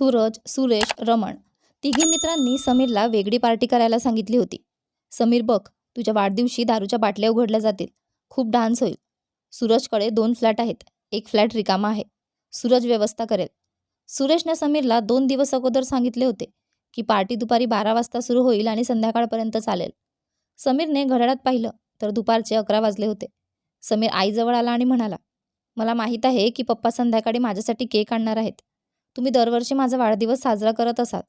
सूरज सुरेश रमण तिघी मित्रांनी समीरला वेगळी पार्टी करायला सांगितली होती. समीर बघ तुझ्या वाढदिवशी दारूच्या बाटल्या उघडल्या जातील. खूप डान्स होईल. सूरजकडे दोन फ्लॅट आहेत. एक फ्लॅट रिकामा आहे. सूरज व्यवस्था करेल. सुरेशने समीरला दोन दिवस अगोदर सांगितले होते की पार्टी दुपारी बारा वाजता सुरू होईल आणि संध्याकाळपर्यंत चालेल. समीरने घड्याळात पाहिलं तर दुपारचे अकरा वाजले होते. समीर आईजवळ आला आणि म्हणाला मला माहीत आहे की पप्पा संध्याकाळी माझ्यासाठी केक आणणार आहेत. तुम्ही दरवर्षी माझा वाढदिवस साजरा करत असाल.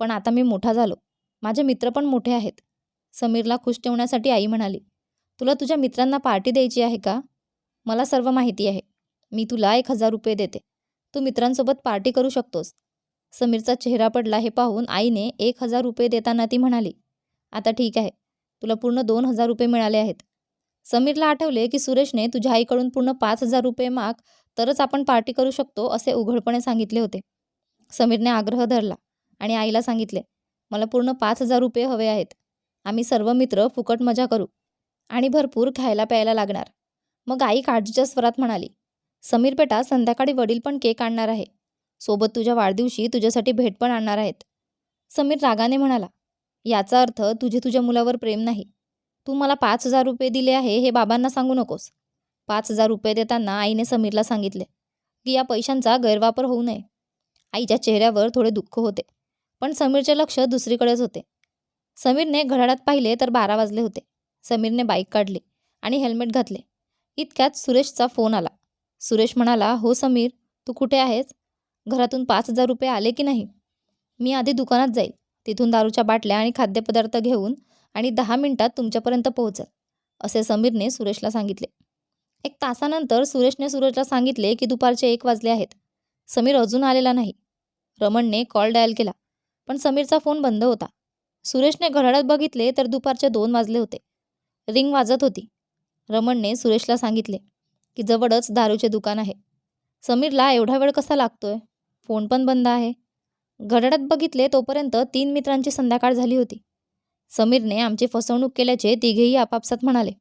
पण आता मी मोठा झालो. माझे मित्र पण मोठे आहेत. समीरला खुश ठेवण्यासाठी आई म्हणाली तुला तुझ्या मित्रांना पार्टी द्यायची आहे का? मला सर्व माहिती आहे. मी तुला एक हजार रुपये देते. तू मित्रांसोबत पार्टी करू शकतोस. समीरचा चेहरा पडला हे पाहून आईने एक हजार रुपये देताना ती म्हणाली आता ठीक आहे. तुला पूर्ण दोन हजार रुपये मिळाले आहेत. समीरला आठवले की सुरेशने तुझ्या आईकडून पूर्ण पाच हजार रुपये माग तरच आपण पार्टी करू शकतो असे उघडपणे सांगितले होते. समीरने आग्रह धरला आणि आईला सांगितले मला पूर्ण पाच हजार रुपये हवे आहेत. आम्ही सर्व मित्र फुकट मजा करू आणि भरपूर खायला प्यायला लागणार. मग आई काळजीच्या स्वरात म्हणाली समीर बेटा संध्याकाळी वडील पण केक आणणार आहे. सोबत तुझ्या वाढदिवशी तुझ्यासाठी भेट पण आणणार आहेत. समीर रागाने म्हणाला याचा अर्थ तुझे तुझ्या मुलावर प्रेम नाही. तू मला पाच हजार रुपये दिले आहे हे बाबांना सांगू नकोस. पाच हजार रुपये देताना आईने समीरला सांगितले की या पैशांचा गैरवापर होऊ नये. आईच्या चेहऱ्यावर थोडे दुःख होते पण समीरचे लक्ष दुसरीकडेच होते. समीरने घड्याळात पाहिले तर बारा वाजले होते. समीरने बाईक काढली आणि हेल्मेट घातले. इतक्यात सुरेशचा फोन आला. सुरेश म्हणाला हो समीर तू कुठे आहेस? घरातून पाच हजार रुपये आले की नाही? मी आधी दुकानात जाईल. तिथून दारूच्या बाटल्या आणि खाद्यपदार्थ घेऊन आणि दहा मिनिटात तुमच्यापर्यंत पोहोचल. असे समीरने सुरेशला सांगितले. एक तासानंतर सुरेशने सूरजला सांगितले की दुपारचे एक वाजले आहेत. समीर अजून आलेला नाही. रमणने कॉल डायल केला पण समीरचा फोन बंद होता. सुरेशने घड्याळात बघितले तर दुपारचे दोन वाजले होते. रिंग वाजत होती. रमणने सुरेशला सांगितले की जवळच दारूचे दुकान आहे. समीरला एवढा वेळ कसा लागतोय? फोन पण बंद आहे. घड्याळात बघितले तोपर्यंत तीन मित्रांची संध्याकाळ झाली होती. समीरने आमची फसवणूक केल्याचे तिघेही आपापसात म्हणाले.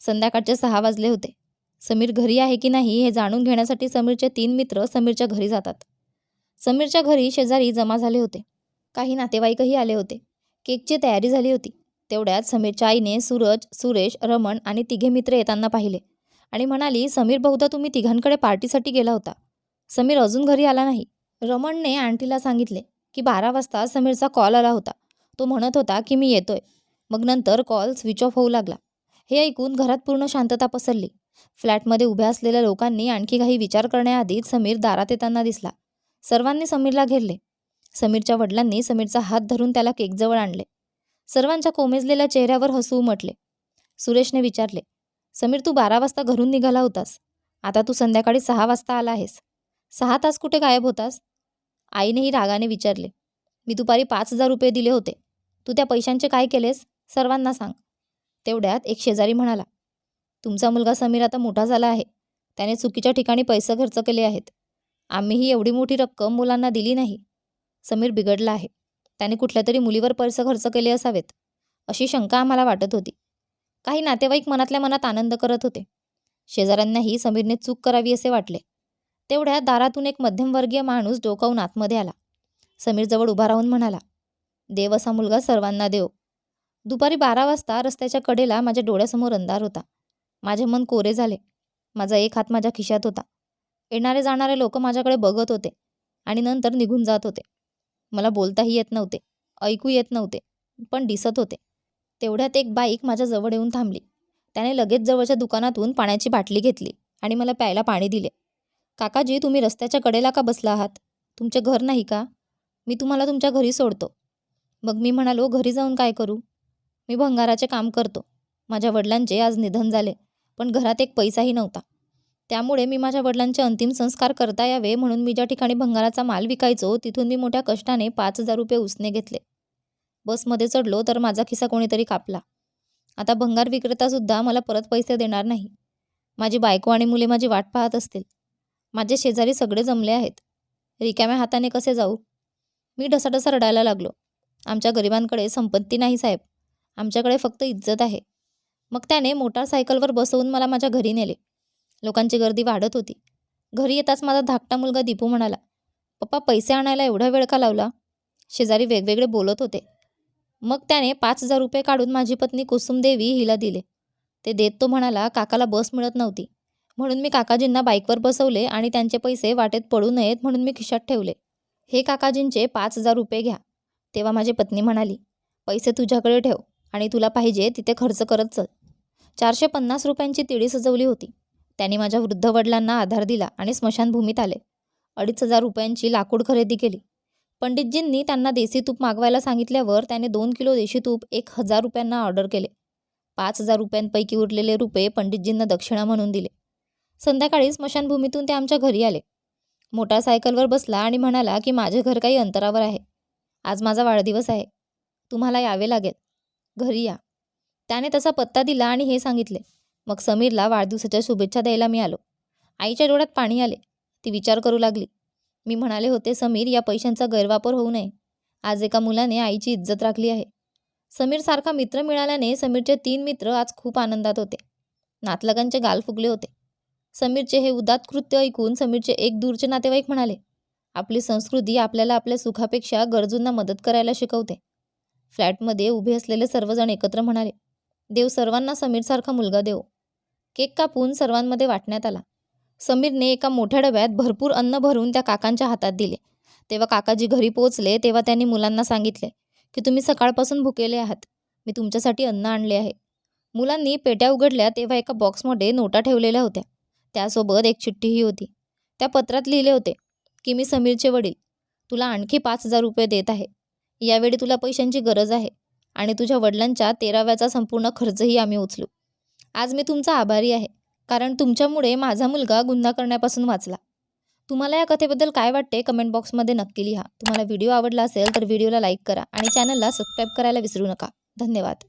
संध्याकाळचे सहा वाजले होते. समीर घरी आहे की नाही हे जाणून घेण्यासाठी समीरचे तीन मित्र समीरच्या घरी जातात. समीरच्या घरी शेजारी जमा झाले होते. काही नातेवाईकही आले होते. केकची तयारी झाली होती. तेवढ्यात समीरच्या आईने सूरज सुरेश रमण आणि तिघे मित्र येताना पाहिले आणि म्हणाली समीर बहुधा तुम्ही तिघांकडे पार्टीसाठी गेला होता. समीर अजून घरी आला नाही. रमणने आंटीला सांगितले की बारा वाजता समीरचा कॉल आला होता. तो म्हणत होता की मी येतोय. मग नंतर कॉल स्विच ऑफ होऊ लागला. हे ऐकून घरात पूर्ण शांतता पसरली. फ्लॅटमध्ये उभ्या असलेल्या लोकांनी आणखी काही विचार करण्याआधीच समीर दारात येताना दिसला. सर्वांनी समीरला घेरले. समीरच्या वडिलांनी समीरचा हात धरून त्याला केकजवळ आणले. सर्वांच्या कोमेजलेल्या चेहऱ्यावर हसू उमटले. सुरेशने विचारले समीर तू बारा वाजता घरून निघाला होतास. आता तू संध्याकाळी सहा वाजता आला आहेस. सहा तास कुठे गायब होतास? आईनेही रागाने विचारले मी दुपारी पाच हजार रुपये दिले होते. तू त्या पैशांचे काय केलेस? सर्वांना सांग. तेवढ्यात एक शेजारी म्हणाला तुमचा मुलगा समीर आता मोठा झाला आहे. त्याने चुकीच्या ठिकाणी पैसे खर्च केले आहेत. आम्हीही एवढी मोठी रक्कम मुलांना दिली नाही. समीर बिघडला आहे. त्याने कुठल्या तरी मुलीवर पैसे खर्च केले असावेत अशी शंका आम्हाला वाटत होती. काही नातेवाईक मनातल्या मनात आनंद करत होते. शेजाऱ्यांनाही समीरने चूक करावी असे वाटले. तेवढ्या दारातून एक मध्यमवर्गीय माणूस डोकावून आतमध्ये आला. समीरजवळ उभा राहून म्हणाला देव असा मुलगा सर्वांना देव. दुपारी बारा वाजता रस्त्याच्या कडेला माझ्या डोळ्यासमोर अंधार होता. माझे मन कोरे झाले. माझा एक हात माझ्या खिशात होता. येणारे जाणारे लोक माझ्याकडे बघत होते आणि नंतर निघून जात होते. मला बोलताही येत नव्हते ऐकू येत नव्हते पण दिसत होते. तेवढ्यात एक बाईक माझ्याजवळ येऊन थांबली. त्याने लगेच जवळच्या दुकानातून पाण्याची बाटली घेतली आणि मला प्यायला पाणी दिले. काकाजी तुम्ही रस्त्याच्या कडेला का बसला आहात? तुमचे घर नाही का? मी तुम्हाला तुमच्या घरी सोडतो. मग मी म्हणालो घरी जाऊन काय करू? मी भंगाराचे काम करतो. माझ्या वडिलांचे आज निधन झाले. पण घरात एक पैसाही नव्हता. त्यामुळे मी माझ्या वडिलांचे अंतिम संस्कार करता यावे म्हणून मी ज्या ठिकाणी भंगाराचा माल विकायचो तिथून मी मोठ्या कष्टाने पाच हजार रुपये उसने घेतले. बसमध्ये चढलो तर माझा खिसा कोणीतरी कापला. आता भंगार विक्रेतासुद्धा मला परत पैसे देणार नाही. माझी बायको आणि मुले माझी वाट पाहत असतील. माझे शेजारी सगळे जमले आहेत. रिकाम्या हाताने कसे जाऊ? मी ढसाढसा रडायला लागलो. आमच्या गरिबांकडे संपत्ती नाही साहेब. आमच्याकडे फक्त इज्जत आहे. मग त्याने मोटारसायकलवर बसवून मला माझ्या घरी नेले. लोकांची गर्दी वाढत होती. घरी येताच माझा धाकटा मुलगा दीपू म्हणाला पप्पा पैसे आणायला एवढा वेळ का लावला? शेजारी वेगवेगळे बोलत होते. मग त्याने पाच हजार रुपये काढून माझी पत्नी कुसुमदेवी हिला दिले. ते देत तो म्हणाला काकाला बस मिळत नव्हती. म्हणून मी काकाजींना बाईकवर बसवले आणि त्यांचे पैसे वाटेत पडू नयेत म्हणून मी खिशात ठेवले. हे काकाजींचे पाच हजार रुपये घ्या. तेव्हा माझी पत्नी म्हणाली पैसे तुझ्याकडे ठेव आणि तुला पाहिजे तिथे खर्च करत चल. चारशे पन्नास रुपयांची तिडी सजवली होती. त्यांनी माझ्या वृद्ध वडिलांना आधार दिला आणि स्मशानभूमीत आले. अडीच हजार रुपयांची लाकूड खरेदी केली. पंडितजींनी त्यांना देशी तूप मागवायला सांगितल्यावर त्याने दोन किलो देशी तूप एक हजार रुपयांना ऑर्डर केले. पाच हजार रुपयांपैकी उरलेले रुपये पंडितजींना दक्षिणा म्हणून दिले. संध्याकाळी स्मशानभूमीतून ते आमच्या घरी आले. मोटारसायकलवर बसला आणि म्हणाला की माझे घर काही अंतरावर आहे. आज माझा वाढदिवस आहे. तुम्हाला यावे लागेल. घरी या. त्याने तसा पत्ता दिला आणि हे सांगितले मग समीरला वाढदिवसाच्या शुभेच्छा द्यायला मी आलो. आईच्या डोळ्यात पाणी आले. ती विचार करू लागली. मी म्हणाले होते समीर या पैशांचा गैरवापर होऊ नये. आज एका मुलाने आईची इज्जत राखली आहे. समीरसारखा मित्र मिळाल्याने समीरचे तीन मित्र आज खूप आनंदात होते. नातलगांचे गाल फुगले होते. समीरचे हे उदात कृत्य ऐकून समीरचे एक दूरचे नातेवाईक म्हणाले आपली संस्कृती आपल्याला आपल्या सुखापेक्षा गरजूंना मदत करायला शिकवते. फ्लॅटमध्ये उभे असलेले सर्वजण एकत्र म्हणाले देव सर्वांना समीरसारखा मुलगा देव. केक कापून सर्वांमध्ये वाटण्यात आला. समीरने एका मोठ्या डब्यात भरपूर अन्न भरून त्या काकांच्या हातात दिले. तेव्हा काकाजी घरी पोहोचले तेव्हा त्यांनी मुलांना सांगितले की तुम्ही सकाळपासून भुकेले आहात. मी तुमच्यासाठी अन्न आणले आहे. मुलांनी पेट्या उघडल्या तेव्हा एका बॉक्समध्ये नोटा ठेवलेल्या होत्या. त्यासोबत एक चिठ्ठीही होती. त्या पत्रात लिहिले होते की मी समीरचे वडील. तुला आणखी पाच हजार रुपये देत आहे. यावेळी तुला पैशांची गरज आहे. आणि तुझ्या वडिलांच्या तेराव्याचा संपूर्ण खर्चही आम्ही उचलू. आज मी तुमचा आभारी आहे कारण तुमच्यामुळे माझा मुलगा गुन्हा करण्यापासून वाचला. तुम्हाला या कथेबद्दल काय वाटते कमेंट बॉक्समध्ये नक्की लिहा. तुम्हाला व्हिडिओ आवडला असेल तर व्हिडिओला लाईक करा आणि चॅनलला सबस्क्राईब करायला विसरू नका. धन्यवाद.